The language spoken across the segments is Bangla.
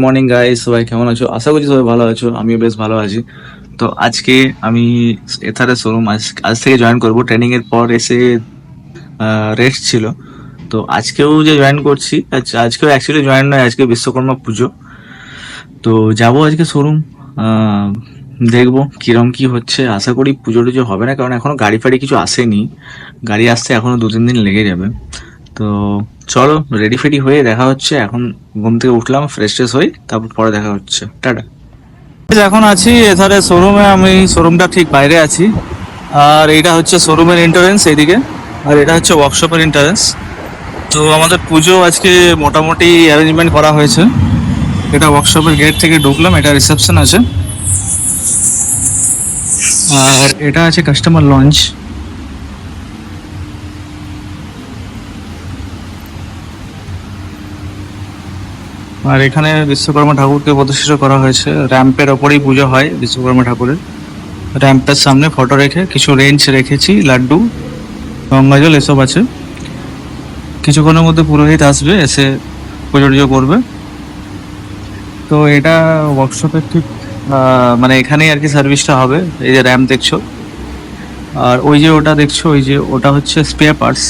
মর্নিং গাইস সবাই কেমন আছো? আশা করছি সবাই ভালো আছো। আমিও বেশ ভালো আছি। তো আজকে আমি এথারে শোরুম আজ থেকে জয়েন করব। ট্রেনিং এর পর এসে রেস্ট ছিল। তো আজকেও যে জয়েন করছি, আজ- আজকেও অ্যাকচুয়ালি জয়েন নয়, আজকে বিশ্বকর্মা পুজো। তো যাব আজকে শোরুম দেখব কিরম কি হচ্ছে। আশা করি পুজো টুজো হবে না, কারণ এখনও গাড়ি ফাড়ি কিছু আসেনি। গাড়ি আসতে এখনও দু তিন দিন লেগে যাবে। তো চলো রেডি ফেডি হয়ে দেখা হচ্ছে, এখন ঘুম থেকে উঠলাম ফ্রেশ ট্রেশ হই, তারপর পরে দেখা হচ্ছে। টাটা। এখন আছি এধারে শোরুমে, আমি শোরুমটা ঠিক বাইরে আছি। আর এটা হচ্ছে শোরুমের এন্ট্রান্স এইদিকে, আর এটা হচ্ছে ওয়ার্কশপের এন্ট্রান্স তো আমাদের পুজো আজকে মোটামুটি অ্যারেঞ্জমেন্ট করা হয়েছে। এটা ওয়ার্কশপের গেট থেকে ঢুকলাম, এটা রিসেপশন আছে। আর এটা আছে কাস্টমার লঞ্চ আর এখানে বিশ্বকর্মা ঠাকুরকে প্রতিষ্ঠিত করা হয়েছে। র্যাম্পের ওপরেই পুজো হয় বিশ্বকর্মা ঠাকুরের। র্যাম্পের সামনে ফটো রেখে, কিছু রেঞ্জ রেখেছি, লাড্ডু, গঙ্গাজল এসব আছে। কিছুক্ষণের মধ্যে পুরোহিত আসবে, এসে পুজো করবে। তো এটা ওয়ার্কশপের ঠিক মানে এখানেই আর কি সার্ভিসটা হবে। এই যে র্যাম্প দেখছ। আর ওই যে ওটা দেখছ, ওই যে ওটা হচ্ছে স্পেয়ার পার্টস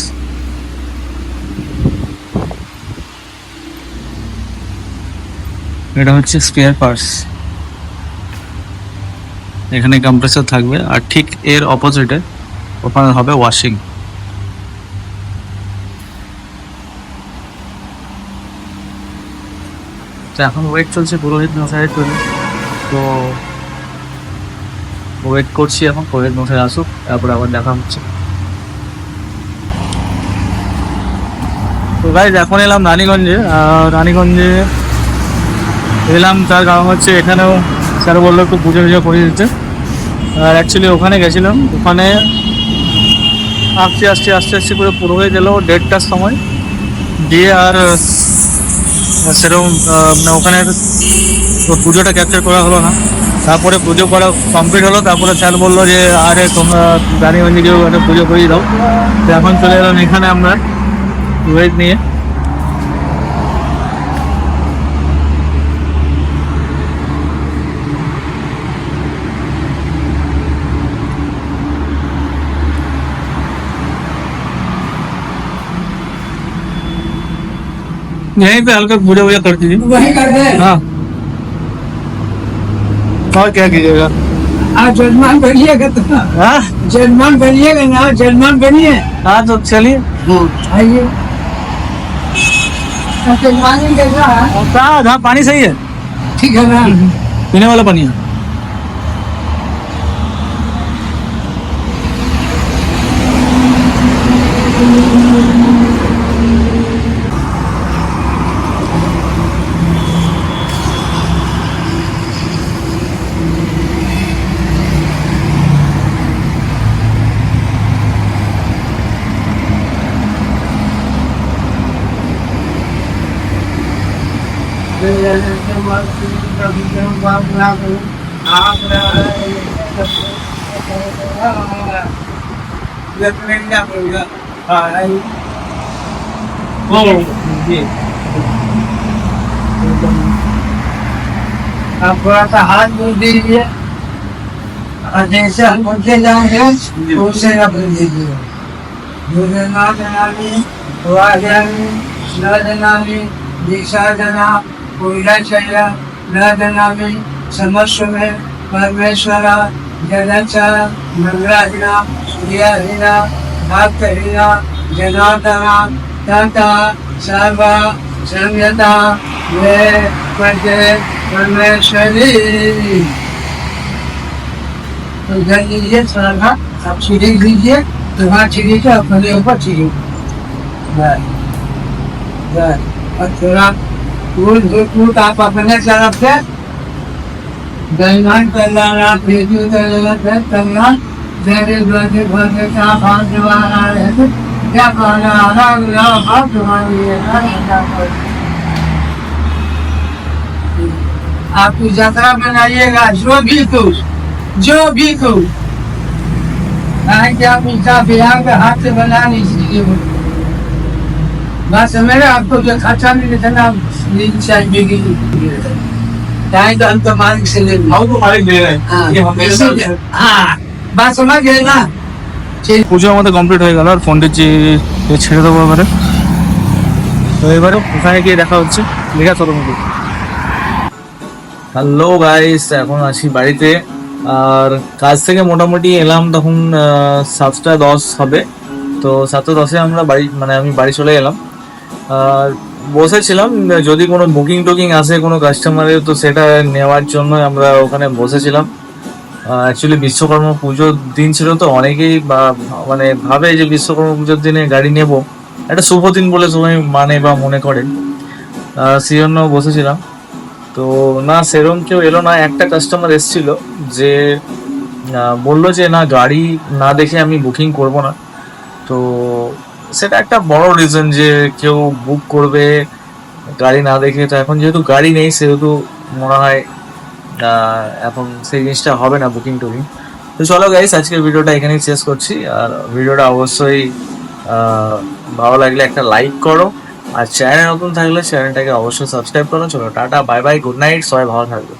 এটা হচ্ছে স্পেয়ার পার্টস এখানে কম্প্রেসর থাকবে, আর ঠিক এর অপোজিটে ওখানে হবে ওয়াশিং তো এখন ওয়েট চলছে পুরোহিত মশাইয়ের জন্য। তো ওয়েট করছি এখন, পুরোহিত মশাই আসুক, তারপরে আবার দেখা হচ্ছে। তো গাইজ এখন এলাম রানীগঞ্জে। রানীগঞ্জে এলাম, তার কারণ হচ্ছে এখানেও স্যার বলল একটু পুজো টুজো করে দিতে। আর অ্যাকচুয়ালি ওখানে গেছিলাম, ওখানে আসছি আসছি আস্তে আস্তে করে পুরো হয়ে গেল দেড়টার সময়। দিয়ে আর সেরকম মানে ওখানে পুজোটা ক্যাপচার করা হলো না। তারপরে পুজো করা কমপ্লিট হলো, তারপরে স্যার বলল যে, আরে, তোমরা রানীগঞ্জে গিয়েও একটা পুজো করিয়ে দাও। তো এখন চলে এলাম এখানে আমরা ওয়েট নিয়ে। यहीं पे हल्का पूजा वूजा कर दीजिए वही कर दे हाँ? और क्या कीजिएगा? आज जजमान बनिएगा तो। हाँ? जजमान बनिएगा ना जजमान बनिए। हाँ तो चलिए। आइए। अब जजमान कैसा है हाँ पानी सही है। ठीक है ना। पीने वाला पानी है। आप थोड़ा सा हाथ धो दीजिए। और जैसे हम उठे जाएँगे उसे आप दीजिए दूसरे ना देना भी हुआ देना भी ना देना भी दिशा देना पूर्णाचर्य नदनामी समस्वमे परमेश्वर जनच मंगलादिना सूर्यादिना तथा सर्व, संयता वे परमेश्वरी। तो लीजिए आप सीरीज़ लीजिए तो अपने ऊपर और थोड़ा आप अपने तरफ़ है क्या यात्रा बनाइएगा जो भी कुछ जो भी कुछ कहा कि आप इसका बिहार का हाथ से बना नहीं सीखे बस मेरे आपको जो खर्चा नहीं देना minsan. Dahil doon. Ako din eh. Ah, na. পুজো আমাদের কমপ্লিট হয়ে গেল আর ফোনটা যে ছেড়ে দেবো এবারে তো এবারে ওখানে গিয়ে দেখা হচ্ছে দীঘা চরমপুর হ্যালো গাইস এখন আছি বাড়িতে আর কাজ থেকে মোটামুটি এলাম তখন সাতটা দশ হবে তো সাতটা দশে আমরা বাড়ি মানে আমি বাড়ি চলে এলাম বসেছিলাম, যদি কোনো বুকিং টুকিং আসে কোনো কাস্টমারের তো সেটা নেওয়ার জন্য আমরা ওখানে বসেছিলাম। অ্যাকচুয়ালি বিশ্বকর্মা পুজোর দিন ছিল তো, অনেকেই বা- মানে ভাবে যে বিশ্বকর্মা পুজোর দিনে গাড়ি নেব। একটা শুভ দিন বলে সবাই মানে বা মনে করে। সেই জন্য বসেছিলাম। তো না সেরকম কেউ এলো না। একটা কাস্টমার এসেছিল যে বলল যে, না, গাড়ি না দেখে আমি বুকিং করব না। তো সেটা একটা বড় রিজন যে কেউ বুক করবে, গাড়ি না দেখে। তো এখন যেহেতু গাড়ি নেই, সেহেতু মনে হয় এখন সেই জিনিসটা হবে না বুকিং টুকিং। তো চলো গাইস আজকের ভিডিওটা এখানেই শেষ করছি। আর ভিডিওটা অবশ্যই ভালো লাগলে একটা লাইক করো। আর চ্যানেল নতুন থাকলে চ্যানেলটাকে অবশ্যই সাবস্ক্রাইব করো। চলো, tata bye bye good night সবাই ভালো থাকবে।